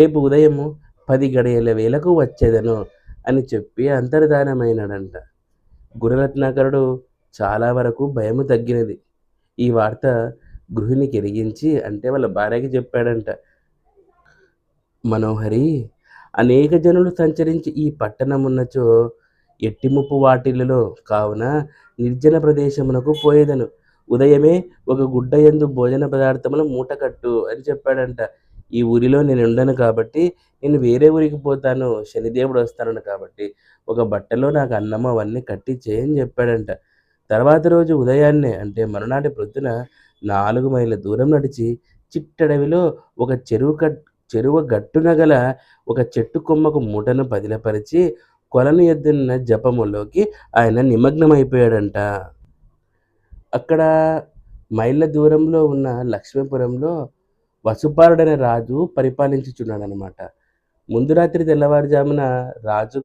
రేపు ఉదయము పది గడియల వేలకు వచ్చేదను అని చెప్పి అంతర్ధానమైనాడంట. గురరత్నాకరుడు చాలా వరకు భయము తగ్గినది. ఈ వార్త గృహిణికి ఎరిగించి అంటే వాళ్ళ భార్యకి చెప్పాడంట. మనోహరి అనేక జనులు సంచరించి ఈ పట్టణమున్నచో ఎట్టి ముప్పు వాటిల్లో కావున నిర్జన ప్రదేశమునకు పోయేదను. ఉదయమే ఒక గుడ్డ ఎందు భోజన పదార్థములు మూటకట్టు అని చెప్పాడంట. ఈ ఊరిలో నేను ఉండను కాబట్టి నేను వేరే ఊరికి పోతాను శనిదేవుడు వస్తాను కాబట్టి ఒక బట్టలో నాకు అన్నం అవన్నీ కట్టి చేయని చెప్పాడంట. తర్వాత రోజు ఉదయాన్నే అంటే మరునాటి ప్రొద్దున నాలుగు మైళ్ళ దూరం నడిచి చిట్టడవిలో ఒక చెరువు కట్ చెరువు గట్టున గల ఒక చెట్టు కొమ్మకు మూటను పదిలపరిచి కొలను ఎద్దున్న జపములోకి ఆయన నిమగ్నమైపోయాడంట. అక్కడ మైళ్ళ దూరంలో ఉన్న లక్ష్మీపురంలో వసుపారుడనే రాజు పరిపాలించుచున్నాడనమాట ముందు రాత్రి తెల్లవారుజామున రాజు